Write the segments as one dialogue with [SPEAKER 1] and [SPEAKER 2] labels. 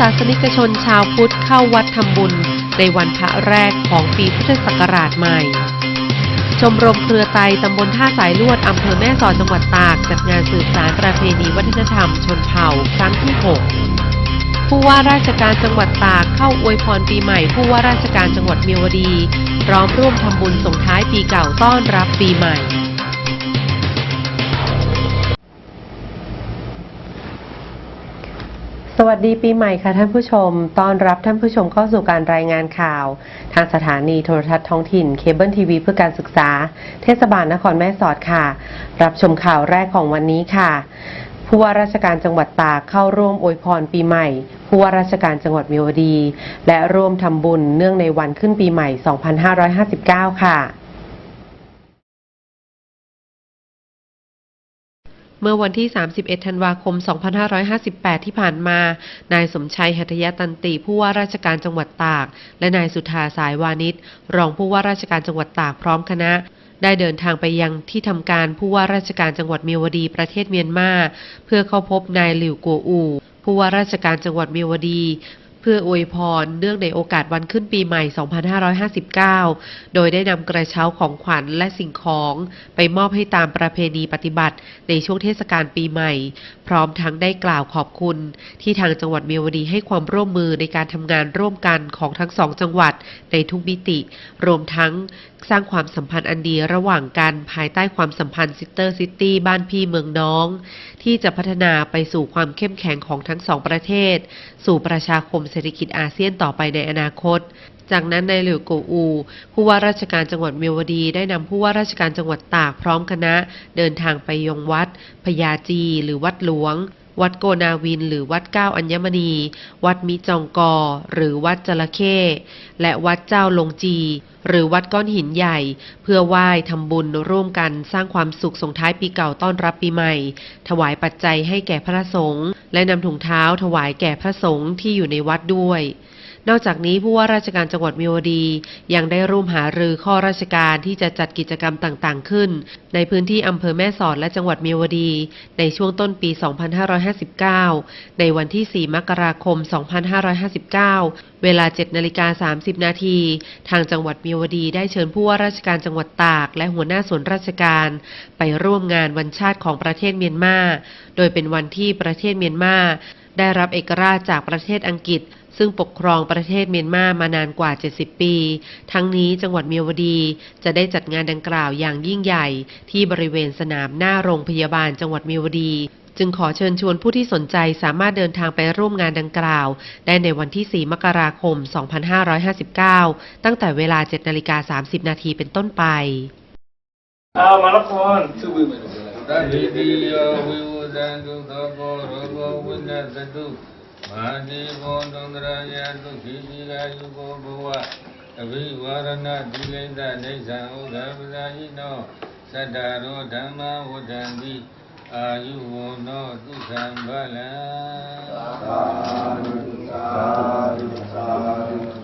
[SPEAKER 1] ศาสนิกชนชาวพุทธเข้าวัดทำบุญ ในวันพระแรกของปีพุทธศักราชใหม่ ชมรมเครือไตตำบลท่าสายลวดอำเภอแม่สอดจังหวัดตาก จัดงานสืบสารประเพณีวัฒนธรรม ชนเผ่าครั้งที่ 6 ผู้ว่าราชการจังหวัดตากเข้าอวยพรปีใหม่ ผู้ว่าราชการจังหวัดเมียวดี พร้อมร่วมทำบุญส่งท้ายปีเก่าต้อนรับปีใหม่ สวัสดีปีใหม่ค่ะท่านผู้ชม ต้อนรับท่านผู้ชมเข้าสู่การรายงานข่าว ทางสถานีโทรทัศน์ท้องถิ่นเคเบิลทีวีเพื่อการศึกษา เทศบาลนครแม่สอดค่ะ รับชมข่าวแรกของวันนี้ค่ะ ผู้ว่าราชการจังหวัดตากเข้าร่วมอวยพรปีใหม่ผู้ว่าราชการจังหวัดมิวดี และร่วมทำบุญเนื่องในวันขึ้นปีใหม่ 2559 ค่ะ เมื่อวันที่ 31 ธันวาคม 2558 ที่ผ่านมา นายสมชัยหัตยตันติผู้ว่าราชการจังหวัดตาก และนายสุธาสายวานิชรองผู้ว่าราชการจังหวัดตากพร้อมคณะได้เดินทางไปยังที่ทำการผู้ว่าราชการจังหวัดเมียวดีประเทศเมียนมา เพื่อเข้าพบนายหลิวกัวอูผู้ว่าราชการจังหวัดเมียวดี เพื่ออวยพรเนื่องในโอกาสวันขึ้นปีใหม่ 2559 โดยได้นำกระเช้าของขวัญและสิ่งของไปมอบให้ตามประเพณีปฏิบัติในช่วงเทศกาลปีใหม่ พร้อมทั้งได้กล่าวขอบคุณ ที่ทางจังหวัดเมียวดีให้ความร่วมมือในการทำงานร่วมกันของทั้งสองจังหวัดในทุกมิติ รวมทั้ง สร้างความสัมพันธ์อันดีระหว่างกันภายใต้ความสัมพันธ์ซิสเตอร์ซิตี้บ้านพี่เมืองน้อง ที่จะพัฒนาไปสู่ความเข้มแข็งของทั้งสองประเทศ สู่ประชาคมเศรษฐกิจอาเซียนต่อไปในอนาคต จากนั้นนายหลิวโกอู ผู้ว่าราชการจังหวัดเมียวดี ได้นำผู้ว่าราชการจังหวัดตากพร้อมคณะ เดินทางไปยงวัดพญาจี หรือวัดหลวงวัดโกนาวิน หรือวัดเก้าอัญมณี วัดมิจองกอ หรือวัดจระเข้ และวัดเจ้าลงจี หรือวัดก้อนหินใหญ่ เพื่อไหว้ทำบุญร่วมกันสร้างความสุขส่งท้ายปีเก่าต้อนรับปีใหม่ ถวายปัจจัยให้แก่พระสงฆ์และนำถุงเท้าถวายแก่พระสงฆ์ที่อยู่ในวัดด้วย นอกจากนี้ผู้ว่าราชการจังหวัดมิวดี ยังได้ร่วมหารือข้อราชการที่จะจัดกิจกรรมต่างๆ ขึ้น ในพื้นที่อำเภอแม่สอดและจังหวัดมิวดี ในช่วงต้นปี 2559 ในวันที่ 4 มกราคม 2559 เวลา 7นาฬิกา30 นาที ทางจังหวัดมิวดีได้เชิญผู้ว่าราชการจังหวัดตาก และหัวหน้าส่วนราชการ ไปร่วมงานวันชาติของประเทศเมียนมา โดยเป็นวันที่ประเทศเมียนมาได้รับเอกราชจากประเทศอังกฤษ ซึ่งปกครองประเทศเมียนมามานานกว่า 70 ปี ทั้งนี้จังหวัดเมียวดีจะได้จัดงานดังกล่าวอย่างยิ่งใหญ่ ที่บริเวณสนามหน้าโรงพยาบาลจังหวัดเมียวดีจึงขอเชิญชวนผู้ที่สนใจสามารถเดินทางไปร่วมงานดังกล่าว ได้ในวันที่ 4 มกราคม 2559 ตั้งแต่เวลา 7 นาฬิกา 30 นาทีเป็นต้นไป
[SPEAKER 2] Uh, Malakon. Two women. That baby, uh,
[SPEAKER 3] we would then do the ball, จะดู ခဘောရောဘောဝိနသတုမာတိဘောသံဃရာယတုခိတိကာယုဘောဘဝအဘိဝရဏတိလိန္ဒနေသံဥဒ္ဓပဇာယိနောသတ္တရောဓမ္မဝဒံတိအာယုဝနောသုခံဗလံ
[SPEAKER 4] ส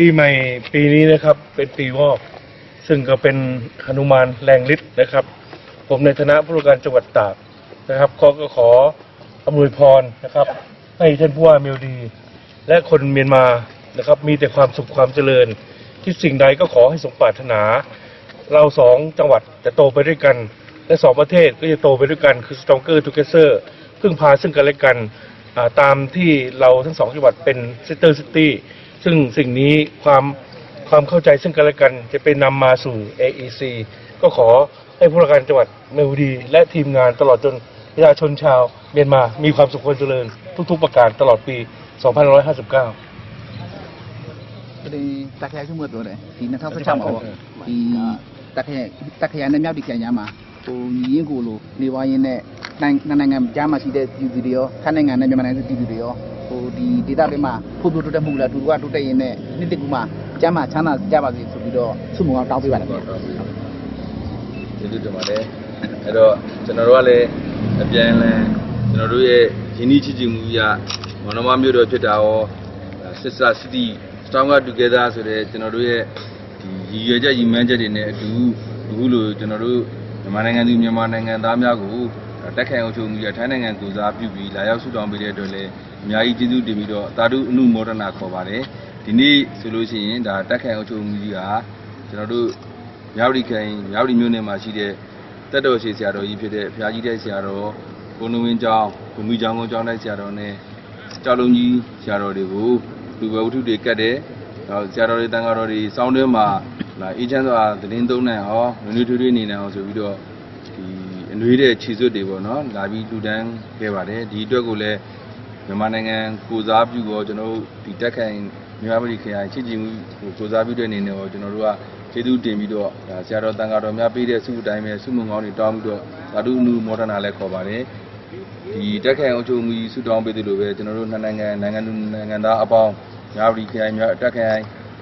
[SPEAKER 4] ปีใหม่ปีนี้นะ
[SPEAKER 2] ครับเป็นปีวอกซึ่งก็เป็นหนุมานแรงฤทธิ์นะครับ ผมในฐานะผู้ว่าการจังหวัดตากนะครับขอก็ขออำนวยพรนะครับ ให้ท่านผู้ว่าเมียวดี และคนเมียนมานะครับ มีแต่ความสุขความเจริญ ที่สิ่งใดก็ขอให้สมปรารถนา เราสองจังหวัดจะโตไปด้วยกัน และสองประเทศก็จะโตไปด้วยกันคือ stronger together พึ่งพาซึ่งกันและกันตามที่เราทั้งสองจังหวัดเป็น sister city ซึ่งสิ่งนี้ความความเข้าใจซึ่งกันและกันจะเป็นนำมาสู่ AEC ก็ขอให้ผู้ราการจังหวัดเมลดี และทีมงานตลอดจนประชาชนชาวเมียนมามีความสุขควาเจริญ ทุก ๆ ประการตลอดปี 2559
[SPEAKER 5] ดีต dari takya semua tu deh. Di nak apa cakap awak? Di takya takya ni ni apa dikaya nyama. Tu ni yang gulu, ni wain ni နဲ့မြောက်ဒီခရိုင်ညာမှာဟိုညီရင်ကိုလိုနေပါရင်နဲ့နိုင်နိုင်ငံကြားမှာရှိတဲ့ပြည်သူတွေရောထိုင်းနိုင်ငံနဲ့မြန်မာနိုင်ငံပြည်သူတွေရောဟိုဒီဒေသတွေမှာဖွံ့ဖြိုးတိုးတက်မှုလားတူတူကတိုးတက်ရင်နဲ့နှစ်တကူမှာကျမ်းမှာချမ်းသာကြပါစေဆိုပြီးတော့ဆုမွန်အောင်တောင်းပေးပါတယ်ခင်ဗျာ
[SPEAKER 6] ကျေးဇူးတင်ပါတယ်အဲ့တော့ကျွန်တော်တို့ကလည်းအပြန်အလှန်ကျွန်တော်တို့ရဲ့ယဉ်ကျေးချစ်ကြည်မှုရမောင်နှမမျိုးတော်ဖြစ်တာရော Sister City Stronger Together ဆိုတဲ့ကျွန်တော်တို့ရဲ့ဒီရည်ရွယ်ချက်ရည်မှန်းချက်တွေနဲ့အတူအခုလိုကျွန်တော်တို့မြန်မာနိုင်ငံသူမြန်မာနိုင်ငံသားများကို တက်ခိုင်အောင်ချုပ်မှုရထိုင်းနိုင်ငံကိုစားပြုပြီးလာရောက်ဆုတောင်းပေးတဲ့အတွက်လည်းအများကြီးကျေးဇူးတင်ပြီးတော့သာဓုအနုမောဒနာခေါ်ပါတယ်ဒီနေ့ဆိုလို့ရှိရင်ဒါတက်ခိုင်အောင်ချုပ်မှုကြီးကကျွန်တော်တို့မြောက်ဒီခိုင်မြောက်ဒီမြို့နယ်မှာရှိတဲ့တက်တော်ရှိဆရာတော်ကြီးဖြစ်တဲ့ဘုရားကြီးတဲ့ဆရာတော်ဘုန်းတော်ဝင်းကျောင်းဘုံမီကျောင်းကုန်းကျောင်းတဲ့ဆရာတော်နဲ့ကျောင်းလုံးကြီးဆရာတော်တွေကိုလူပဲဝတ္ထုတွေကတ်တယ်။နောက်ဆရာတော်တွေတန်ဃာတော်တွေစောင်းတွင်းမှာလာအေးချမ်းစွာသတင်းသုံးနိုင်အောင်နွေးနွေးထွေးထွေးနေနိုင်အောင်ဆိုပြီးတော့ဒီ အနွေးတဲ့ခြေစွပ်တွေပေါ့နော်လာပြီးလူတန်းခဲ့ပါတယ်ဒီအတွက်ကိုလည်းမြန်မာနိုင်ငံကိုစားပြုတော့ကျွန်တော်တို့ဒီတက်ခိုင်မြန်မာပြည်ခရိုင်ချစ်ကြည်မှုကိုကိုစားပြုတဲ့အနေနဲ့တော့ကျွန်တော်တို့ကကျေးဇူးတင်ပြီးတော့ဒါဆရာတော်တန်ဃာတော်များပေးတဲ့ဆုအတိုင်းပဲဆုမွန်ကောင်းတွေတောင်းပြီးတော့သာဓုနုမောဒနာလည်းခေါ်ပါတယ်ဒီတက်ခိုင်အောင်ချုပ်မှုဆုတောင်းပေးသလိုပဲကျွန်တော်တို့နှစ်နိုင်ငံနိုင်ငံသူနိုင်ငံသားအပေါင်းညာဝတီခရိုင်များတက်ခိုင်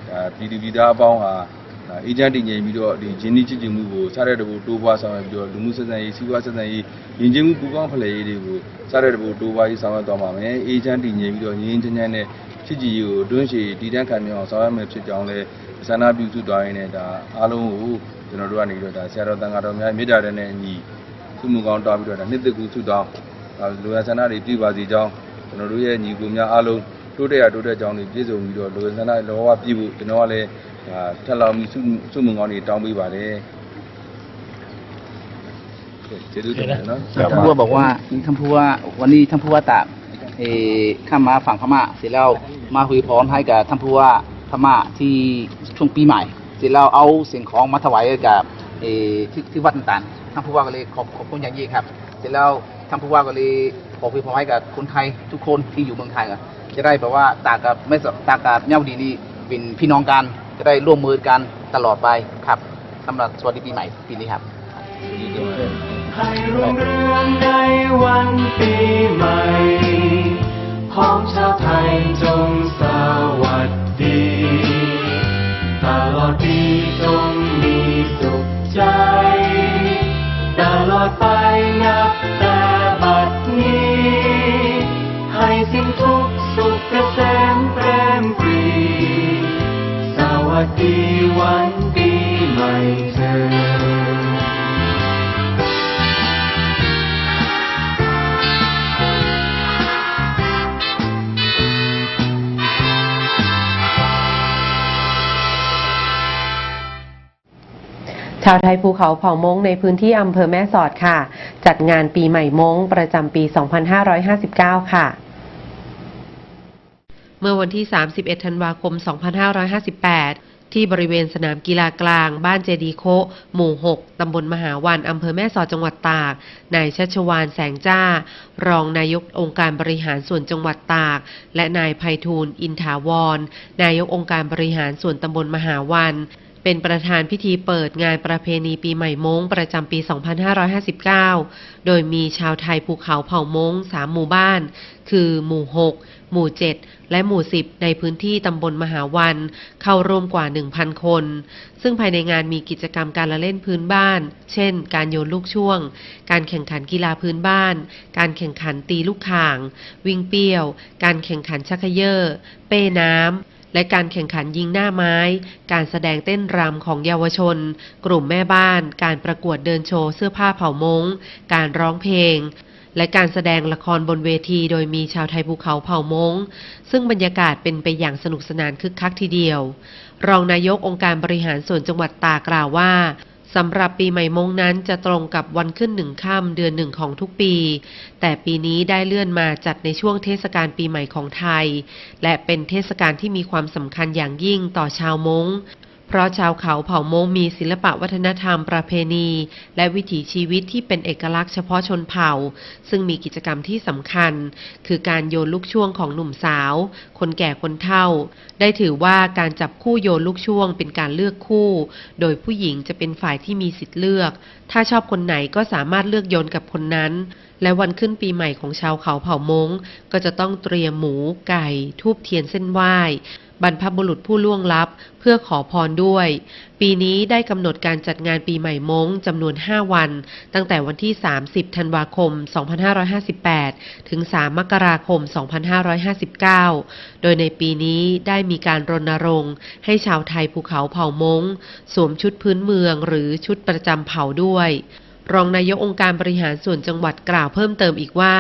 [SPEAKER 6] ဒါပြည်သူပြည်သားအပေါင်းဟာဒါ အေဂျင့်တည်ငြိမ်ပြီးတော့ဒီဂျင်းနီချစ်ချင်မှုကိုစားတဲ့တဘူတိုးပွားဆောင်ရွက်ပြီးတော့လူမှုဆက်ဆံရေးစီးပွားဆက်ဆံရေးယဉ်ကျေးမှုပူးပေါင်းဖလှယ်ရေးတွေကိုစားတဲ့တဘူတိုးပွားရေးဆောင်ရွက်သွားပါမယ်အေဂျင့်တည်ငြိမ်ပြီးတော့ငြင်းငြင်းချမ်းချမ်းနဲ့ချစ်ကြည်ရေးကိုအတွင်းရှည်တည်တံ့ခံမြအောင်ဆောင်ရွက်မယ်ဖြစ်ကြောင်းလည်းဆန္ဒပြုစုသွားရင်းနဲ့ဒါအားလုံးကိုကျွန်တော်တို့ကနေပြီးတော့ဒါဆရာတော်တန်ဃာတော်များမေတ္တာတဲ့နဲ့အညီဆုမွန်ကောင်းတောင်းပြီးတော့ဒါနှစ်သက်ကူဆုတောင်းဒါလူရဆန္ဒတွေပြည့်ပါစေကြောင်းကျွန်တော်တို့ရဲ့ညီကိုများအားလုံးတိုးတက်ရတိုးတက်ကြောင်းတွေပြည့်စုံပြီးတော့လူရဆန္ဒလောကပြည့်ဖို့ကျွန်တော်ကလည်းဒါ ထက်လောင်ပြီးဆုဆုမွန်ကောင်းတွေတောင်းပေးပါတယ်ကျေးဇူးတင်ပါတယ်နော်
[SPEAKER 5] ท่านผู้ว่าบอกว่าท่านผู้ว่าวันนี้ท่านผู้ว่าตากเออข้ามมาฝั่งพม่าเสร็จแล้วมาคุยพรให้กับท่านผู้ว่าพม่าที่ช่วงปีใหม่ เสร็จแล้วเอาสิ่งของมาถวายให้กับเออที่ที่วัดต่างๆท่านผู้ว่าก็เลยขอบขอบคุณอย่างยิ่งครับ เสร็จแล้วท่านผู้ว่าก็เลยขอคุยพรให้กับคนไทยทุกคนที่อยู่เมืองไทยอะจะได้แบบว่าตากกับไม่สตากกับเน่าดีนี่เป็นพี่น้องกัน จะได้ร่วมมือกันตลอดไปครับสำหรับสวัสดีปีใหม่ปีนี้ครับ
[SPEAKER 7] ให้รุ่งเรืองในวันปีใหม่ของชาวไทยจงสวัสดี ตลอดปีจงมีสุขใจ ตลอดไปนับแต่บัดนี้ ให้สิ่งทุก วัสดีวันปีใหม่เธอ
[SPEAKER 1] ชาวไทยภูเขาเผ่ามงในพื้นที่อำเภอแม่สอดค่ะ จัดงานปีใหม่มงประจำปี 2559 ค่ะ เมื่อวันที่ 31 ธันวาคม 2558 ที่บริเวณสนามกีฬากลาง บ้านเจดีโค หมู่ 6 ตำบลมหาวัน อำเภอแม่สอดจังหวัดตาก นายชัชวานแสงจ้า รองนายกองค์การบริหารส่วนจังหวัดตาก และนายภัยทูลอินถาวร นายกองค์การบริหารส่วนตำบลมหาวัน เป็นประธานพิธีเปิดงานประเพณีปีใหม่มงประจำปี 2559 โดยมีชาวไทยภูเขาเผ่าม้ง3หมู่บ้าน คือหมู่ 6 หมู่ 7 และหมู่ 10 ในพื้นที่ตำบลมหาวัน เข้าร่วมกว่า 1,000 คน ซึ่งภายในงานมีกิจกรรมการละเล่นพื้นบ้าน เช่น การโยนลูกช่วง การแข่งขันกีฬาพื้นบ้าน การแข่งขันตีลูกข่าง วิ่งเปี้ยว การแข่งขันชักเขยอร์เป้น้ำ และการแข่งขันยิงหน้าไม้ การแสดงเต้นรำของเยาวชน กลุ่มแม่บ้าน การประกวดเดินโชว์เสื้อผ้าเผ่ามง การร้องเพลงและการแสดงละครบนเวทีโดยมีชาวไทยภูเขาเผ่ามง ซึ่งบรรยากาศเป็นไปอย่างสนุกสนานคึกคักทีเดียว รองนายกองค์การบริหารส่วนจังหวัดตากล่าวว่า สำหรับปีใหม่มงนั้นจะตรงกับวันขึ้นหนึ่งค่ำเดือนหนึ่งของทุกปี แต่ปีนี้ได้เลื่อนมาจัดในช่วงเทศกาลปีใหม่ของไทย และเป็นเทศกาลที่มีความสำคัญอย่างยิ่งต่อชาวมง เพเพราะชาวเขาเผ่ามงมีศิลปะวัฒนธรรมประเพณี และวิถีชีวิตที่เป็นเอกลักษณ์เฉพาะชนเผ่า ซึ่งมีกิจกรรมที่สำคัญ คือการโยนลูกช่วงของหนุ่มสาว คนแก่คนเฒ่า ได้ถือว่าการจับคู่โยนลูกช่วงเป็นการเลือกคู่ โดยผู้หญิงจะเป็นฝ่ายที่มีสิทธิ์เลือก ถ้าชอบคนไหนก็สามารถเลือกโยนกับคนนั้น และวันขึ้นปีใหม่ของชาวเขาเผ่ามงก็จะต้องเตรียมหมู ไก่ ทูบเทียนเส้นไหว้ บรรพบุรุษผู้ล่วงลับ เพื่อขอพรด้วย ปีนี้ได้กำหนดการจัดงานปีใหม่มงจำนวน 5 วัน ตั้งแต่วันที่ 30 ธันวาคม 2558 ถึง 3 มกราคม 2559 โดยในปีนี้ได้มีการรณรงค์ให้ชาวไทยภูเขาเผ่ามงสวมชุดพื้นเมืองหรือชุดประจำเผ่าด้วย รองนายกองค์การบริหารส่วนจังหวัดกล่าวเพิ่มเติมอีกว่า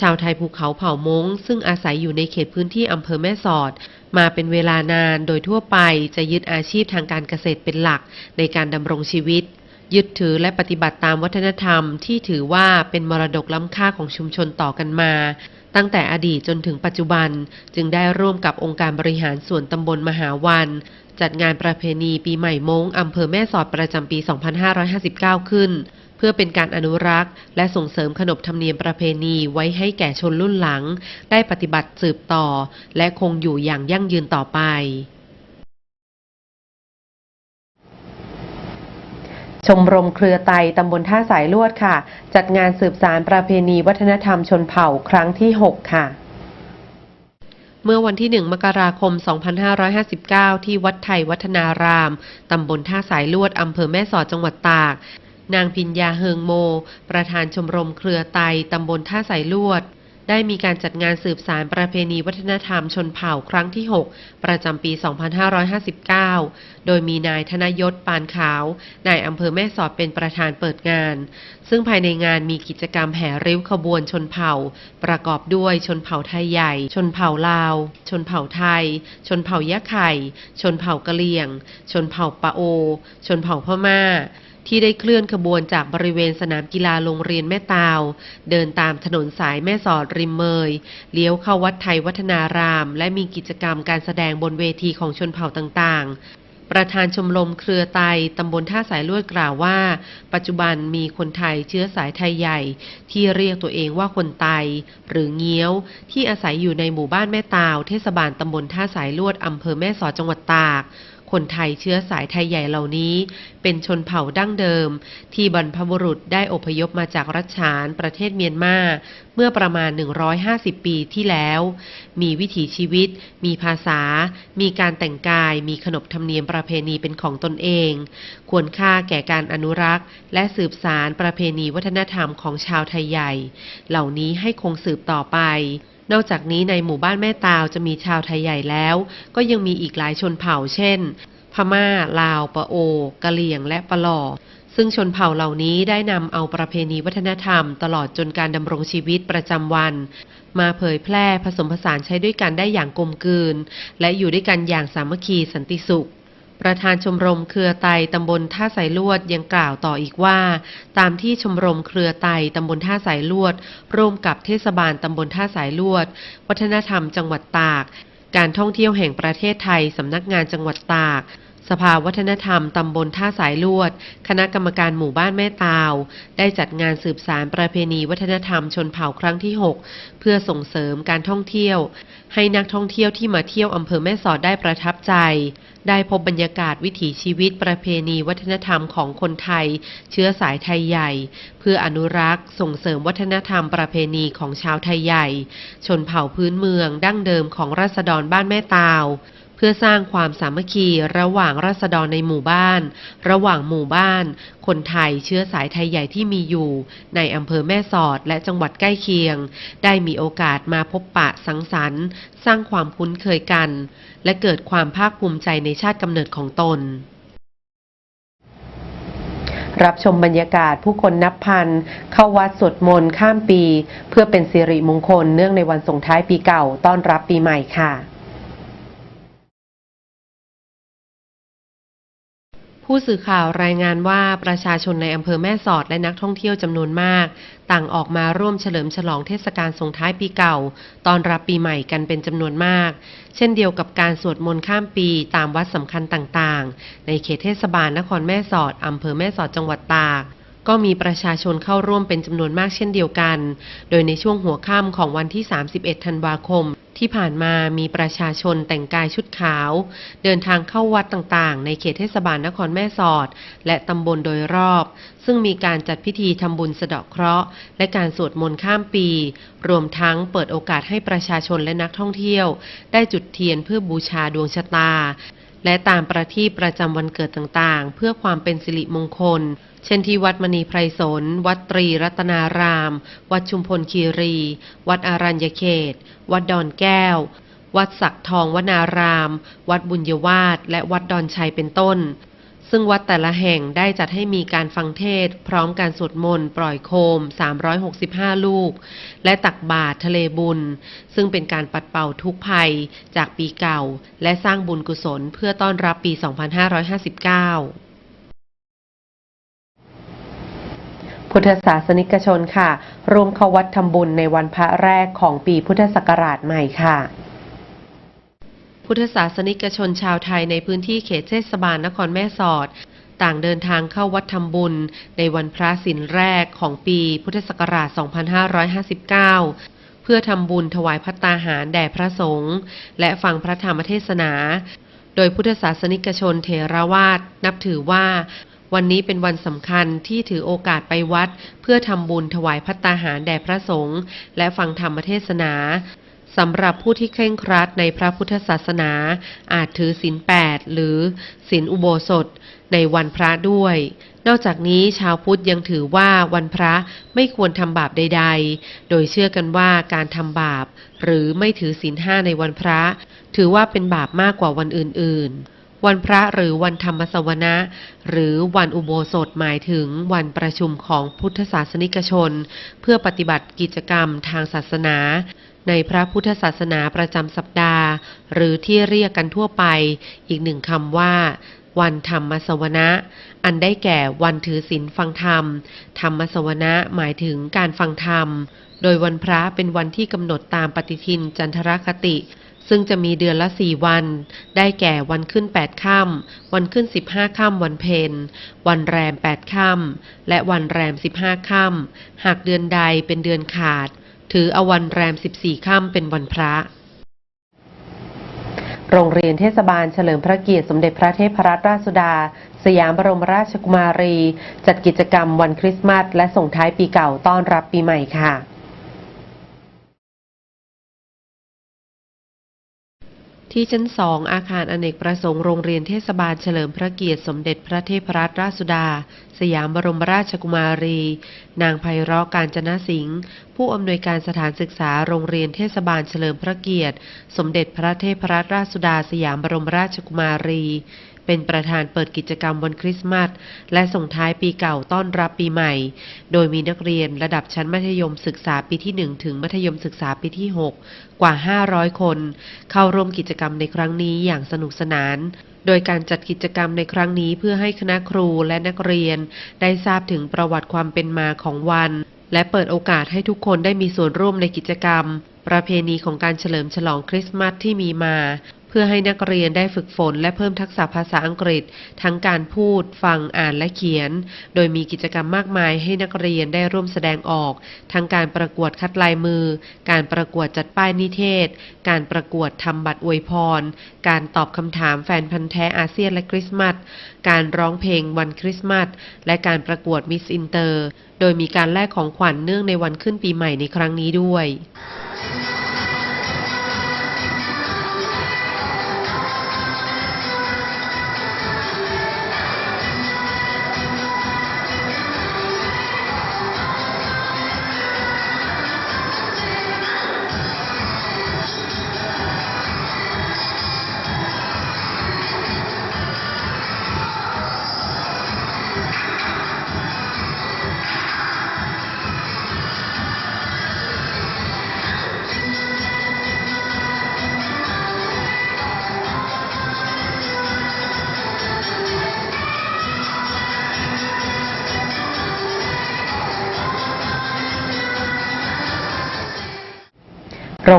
[SPEAKER 1] ชาวไทยภูเขาเผ่ามงซึ่งอาศัยอยู่ในเขตพื้นที่อำเภอแม่สอด มาเป็นเวลานานโดยทั่วไปจะยึดอาชีพทางการเกษตรเป็นหลักในการดำรงชีวิต ยึดถือและปฏิบัติตามวัฒนธรรมที่ถือว่าเป็นมรดกล้ำค่าของชุมชนต่อกันมาตั้งแต่อดีตจนถึงปัจจุบันจึงได้ร่วมกับองค์การบริหารส่วนตำบลมหาวัน จัดงานประเพณีปีใหม่มงอำเภอแม่สอดประจำปี 2559 ขึ้น พื่อเป็นการอนุรักษ์ และส่งเสริมขนบธรรมเนียมประเพณีไว้ให้แก่ชนรุ่นหลัง ได้ปฏิบัติสืบต่อ และคงอยู่อย่างยั่งยืนต่อไปชมรมเครือไตตำบลท่าสายลวดค่ะ จัดงานสืบสารประเพณีวัฒนธรรมชนเผ่าครั้งที่ 6 ค่ะ เมื่อวันที่ 1 มกราคม 2559 ที่วัดไทยวัฒนาราม ตำบลท่าสายลวด อำเภอแม่สอดจังหวัดตาก นางพิญญาเฮิงโม ประธานชมรมเครือไตตำบลท่าสายลวด ได้มีการจัดงานสืบสารประเพณีวัฒนธรรมชนเผ่าครั้งที่ 6 ประจำปี 2559 โดยมีนายธนยศปานขาวนายอำเภอแม่สอดเป็นประธานเปิดงาน ซึ่งภายในงานมีกิจกรรมแห่ริ้วขบวนชนเผ่า ประกอบด้วยชนเผ่าไทยใหญ่ ชนเผ่าลาว ชนเผ่าไทย ชนเผ่ายะไข่ ชนเผ่ากะเหรี่ยง ชนเผ่าปะโอ ชนเผ่าพม่า ที่ได้เคลื่อนขบวนจากบริเวณสนามกีฬาโรงเรียนแม่ตาว เดินตามถนนสายแม่สอดริมเมย เลี้ยวเข้าวัดไทยวัฒนาราม และมีกิจกรรมการแสดงบนเวทีของชนเผ่าต่างๆ ประธานชมรมเครือไตตำบลท่าสายลวดกล่าวว่า ปัจจุบันมีคนไทยเชื้อสายไทยใหญ่ ที่เรียกตัวเองว่าคนไต หรือเงี้ยว ที่อาศัยอยู่ในหมู่บ้านแม่ตาว เทศบาลตำบลท่าสายลวดอำเภอแม่สอดจังหวัดตาก คนไทยเชื้อสายไทยใหญ่เหล่านี้ เป็นชนเผ่าดั้งเดิม ที่บรรพบุรุษได้อพยพมาจากรัชฉานประเทศเมียนมา เมื่อประมาณ 150 ปีที่แล้ว มีวิถีชีวิต มีภาษา มีการแต่งกาย มีขนบธรรมเนียมประเพณีเป็นของตนเอง ควรค่าแก่การอนุรักษ์ และสืบสารประเพณีวัฒนธรรมของชาวไทยใหญ่ เหล่านี้ให้คงสืบต่อไป นอกจากนี้ในหมู่บ้านแม่ตาวจะมีชาวไทยใหญ่แล้ว ก็ยังมีอีกหลายชนเผ่าเช่น พม่า ลาว ปะโอกะเหลี่ยง และปะหลอซึ่งชนเผ่าเหล่านี้ได้นำเอาประเพณีวัฒนธรรม ตลอดจนการดำรงชีวิตประจำวัน มาเผยแพร่ผสมผสานใช้ด้วยกันได้อย่างกลมกลืน และอยู่ด้วยกันอย่างสามัคคีสันติสุข ประธานชมรมเครือไตตำบลท่าสายลวดยังกล่าวต่ออีกว่า ตามที่ชมรมเครือไตตำบลท่าสายลวด ร่วมกับเทศบาลตำบลท่าสายลวด วัฒนธรรมจังหวัดตาก การท่องเที่ยวแห่งประเทศไทยสำนักงานจังหวัดตาก สภาวัฒนธรรมตำบลท่าสายลวด คณะกรรมการหมู่บ้านแม่ตาว ได้จัดงานสืบสารประเพณีวัฒนธรรมชนเผ่าครั้งที่ 6 เพื่อส่งเสริมการท่องเที่ยว ให้นักท่องเที่ยวที่มาเที่ยวอำเภอแม่สอดได้ประทับใจ ได้พบบรรยากาศวิถีชีวิตประเพณีวัฒนธรรมของคนไทย เชื้อสายไทยใหญ่ เพื่ออนุรักษ์ ส่งเสริมวัฒนธรรมประเพณีของชาวไทยใหญ่ ชนเผ่าพื้นเมืองดั้งเดิมของราษฎรบ้านแม่ตาว พื่อสร้างความสามัคคีระหว่างราษฎรในหมู่บ้าน ระหว่างหมู่บ้าน คนไทยเชื้อสายไทยใหญ่ที่มีอยู่ ในอำเภอแม่สอดและจังหวัดใกล้เคียง ได้มีโอกาสมาพบปะสังสรรค์ สร้างความคุ้นเคยกัน และเกิดความภาคภูมิใจในชาติกำเนิดของตนรับชมบรรยากาศผู้คนนับพัน เข้าวัดสวดมนต์ข้ามปี เพื่อเป็นสิริมงคลเนื่องในวันส่งท้ายปีเก่าต้อนรับปีใหม่ค่ะ ผู้สื่อข่าวรายงานว่าประชาชนในอำเภอแม่สอดและนักท่องเที่ยวจำนวนมาก ต่างออกมาร่วมเฉลิมฉลองเทศกาลส่งท้ายปีเก่า ตอนรับปีใหม่กันเป็นจำนวนมาก เช่นเดียวกับการสวดมนต์ข้ามปีตามวัดสำคัญต่างๆ ในเขตเทศบาลนครแม่สอดอำเภอแม่สอดจังหวัดตากก็มีประชาชนเข้าร่วมเป็นจำนวนมากเช่นเดียวกัน โดยในช่วงหัวค่ำของวันที่ 31 ธันวาคม ที่ผ่านมามีประชาชนแต่งกายชุดขาว เดินทางเข้าวัดต่างๆ ในเขตเทศบาลนครแม่สอด และตำบลโดยรอบ ซึ่งมีการจัดพิธีทำบุญสะเดาะเคราะห์ และการสวดมนต์ข้ามปี รวมทั้งเปิดโอกาสให้ประชาชนและนักท่องเที่ยว ได้จุดเทียนเพื่อบูชาดวงชะตา และตามประทีปประจำวันเกิดต่างๆ เพื่อความเป็นสิริมงคล เช่นที่วัดมณีไพรสน วัดตรีรัตนาราม วัดชุมพลคีรี วัดอารัญญเขต วัดดอนแก้ว วัดศักทองวนาราม วัดบุญยวาสและวัดดอนชัยเป็นต้น ซึ่งวัดแต่ละแห่งได้จัดให้มีการฟังเทศ พร้อมการสวดมนต์ ปล่อยโคม 365 ลูก และตักบาตรทะเลบุญ ซึ่งเป็นการปัดเป่าทุกภัยจากปีเก่า และสร้างบุญกุศลเพื่อต้อนรับปี 2559พุทธศาสนิกชนค่ะ ร่วมเข้าวัดทำบุญในวันพระแรกของปีพุทธศักราชใหม่ค่ะ พุทธศาสนิกชนชาวไทยในพื้นที่เขตเทศบาลนครแม่สอด ต่างเดินทางเข้าวัดทำบุญ ในวันพระสินแรกของปีพุทธศักราช 2559เพื่อทำบุญถวายพัตตาหารแด่พระสงฆ์และฟังพระธรรมเทศนา โดยพุทธศาสนิกชนเถรวาทนับถือว่า วันนี้เป็นวันสำคัญที่ถือโอกาสไปวัด เพื่อทำบุญถวายพัตตาหารแด่พระสงฆ์และฟังธรรมเทศนา สำหรับผู้ที่เคร่งครัดในพระพุทธศาสนา อาจถือศีลแปดหรือศีลอุโบสถในวันพระด้วย นอกจากนี้ชาวพุทธยังถือว่าวันพระไม่ควรทำบาปใด ๆ โดยเชื่อกันว่าการทำบาป หรือไม่ถือศีลห้าในวันพระ ถือว่าเป็นบาปมากกว่าวันอื่น ๆวันพระหรือวันธรรมสวนะ หรือวันอุโบสถหมายถึงวันประชุมของพุทธศาสนิกชน เพื่อปฏิบัติกิจกรรมทางศาสนา ในพระพุทธศาสนาประจำสัปดาห์ หรือที่เรียกกันทั่วไป อีกหนึ่งคำว่า วันธรรมสวนะ อันได้แก่วันถือศีลฟังธรรม ธรรมสวนะหมายถึงการฟังธรรม โดยวันพระเป็นวันที่กำหนดตามปฏิทินจันทรคติ ซึ่งจะมีเดือนละสี่วัน ได้แก่วันขึ้นแปดค่ำวันขึ้นสิบห้าค่ำวันเพ็ญวันแรมแปดค่ำและวันแรมสิบห้าค่ำหากเดือนใดเป็นเดือนขาด ถือเอาวันแรมสิบสี่ค่ำเป็นวันพระ โรงเรียนเทศบาลเฉลิมพระเกียรติสมเด็จพระเทพรัตนราชสุดา สยามบรมราชกุมารี จัดกิจกรรมวันคริสต์มาสและส่งท้ายปีเก่าต้อนรับปีใหม่ค่ะ ที่ชั้นสองอาคารอเนกประสงค์โรงเรียนเทศบาลเฉลิมพระเกียรติสมเด็จพระเทพรัตนราชสุดา สยามบรมราชกุมารี นางไพเราะการจนะสิงห์ผู้อำนวยการสถานศึกษาโรงเรียนเทศบาลเฉลิมพระเกียรติ สมเด็จพระเทพรัตนราชสุดา สยามบรมราชกุมารี เป็นประธานเปิดกิจกรรมวันคริสต์มาสและส่งท้ายปีเก่าต้อนรับปีใหม่ โดยมีนักเรียนระดับชั้นมัธยมศึกษาปีที่ 1 ถึงมัธยมศึกษาปีที่ 6 กว่า 500 คน เข้าร่วมกิจกรรมในครั้งนี้อย่างสนุกสนาน โดยการจัดกิจกรรมในครั้งนี้เพื่อให้คณะครูและนักเรียน ได้ทราบถึงประวัติความเป็นมาของวัน และเปิดโอกาสให้ทุกคนได้มีส่วนร่วมในกิจกรรม ประเพณีของการเฉลิมฉลองคริสต์มาสที่มีมา เพื่อให้นักเรียนได้ฝึกฝนและเพิ่มทักษะภาษาอังกฤษ ทั้งการพูด ฟัง อ่านและเขียน โดยมีกิจกรรมมากมายให้นักเรียนได้ร่วมแสดงออก ทั้งการประกวดคัดลายมือ การประกวดจัดป้ายนิเทศ การประกวดทำบัตรอวยพร การตอบคำถามแฟนพันธ์แท้อาเซียนและคริสต์มาส การร้องเพลงวันคริสต์มาส และการประกวดมิสอินเตอร์ โดยมีการแลกของขวัญเนื่องในวันขึ้นปีใหม่ในครั้งนี้ด้วย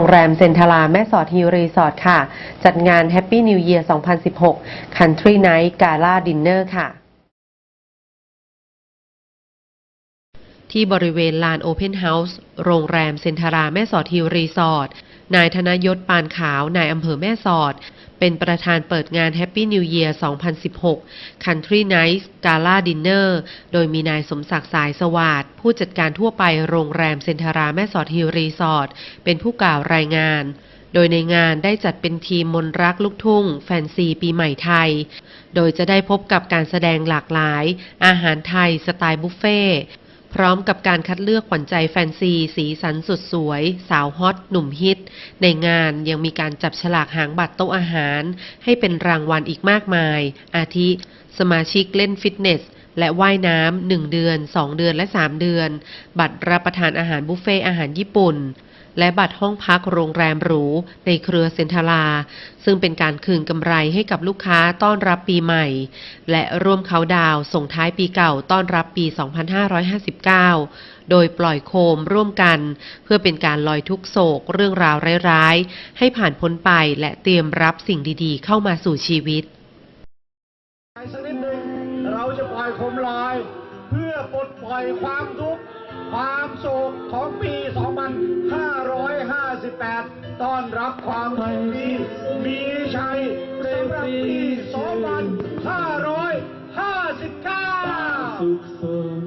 [SPEAKER 1] รงแรมเซนทราแม่สอดฮิลรีสอร์ทค่ะ จัดงาน Happy New Year 2016 Country Night Gala Dinner ค่ะที่บริเวณลานโอเพนเฮาส์โรงแรมเซนทาราแม่สอดฮิลรีสอร์ท นายธนยศปานขาวนายอำเภอแม่สอด เป็นประธานเปิดงาน Happy New Year 2016 Country Nights Gala Dinner โดยมีนายสมศักดิ์สายสวัสด์ผู้จัดการทั่วไปโรงแรมเซนทราแม่สอดฮิลรีสอร์ทเป็นผู้กล่าวรายงาน โดยในงานได้จัดเป็นทีมมนรักลูกทุ่ง แฟนซีปีใหม่ไทย โดยจะได้พบกับการแสดงหลากหลาย อาหารไทยสไตล์บุฟเฟ่ พร้อมกับการคัดเลือกขวัญใจแฟนซี สีสันสุดสวย สาวฮอต หนุ่มฮิต ในงานยังมีการจับฉลากหางบัตรโต๊ะอาหาร ให้เป็นรางวัลอีกมากมาย อาทิ สมาชิกเล่นฟิตเนส และว่ายน้ำหนึ่งเดือน 2 เดือนและ 3 เดือน บัตรรับประทานอาหารบุฟเฟ่อาหารญี่ปุ่น และบัตรห้องพักโรงแรมหรูในเครือเซ็นทรา ซึ่งเป็นการคืนกำไรให้กับลูกค้าต้อนรับปีใหม่ และร่วมเขาดาวส่งท้ายปีเก่าต้อนรับปี 2559 โดยปล่อยโคมร่วมกัน เพื่อเป็นการลอยทุกโศกเรื่องราวร้ายๆ ให้ผ่านพ้นไปและเตรียมรับสิ่งดีๆ เข้ามาสู่ชีวิต
[SPEAKER 8] สักนิดหนึ่งเราจะปล่อยโคมลอย เพื่อปลดปล่อยความทุกข์ความโศกของปี2558 ต้อนรับความดีมีชัยสำหรับปี2559
[SPEAKER 7] สุขสม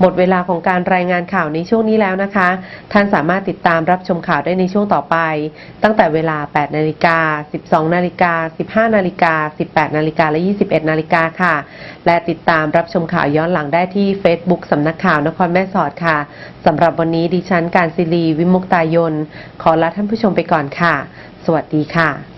[SPEAKER 1] หมดเวลาของการรายงานข่าวในช่วงนี้แล้วนะคะ ท่านสามารถติดตามรับชมข่าวได้ในช่วงต่อไป ตั้งแต่เวลา 8 นาฬิกา 12 นาฬิกา 15 นาฬิกา 18 นาฬิกา และ 21 นาฬิกาค่ะ และติดตามรับชมข่าวย้อนหลังได้ที่ Facebook สำนักข่าวนครแม่สอดค่ะสำหรับวันนี้ดิฉันการศิรีวิมุกตายน ขอลาท่านผู้ชมไปก่อนค่ะ สวัสดีค่ะ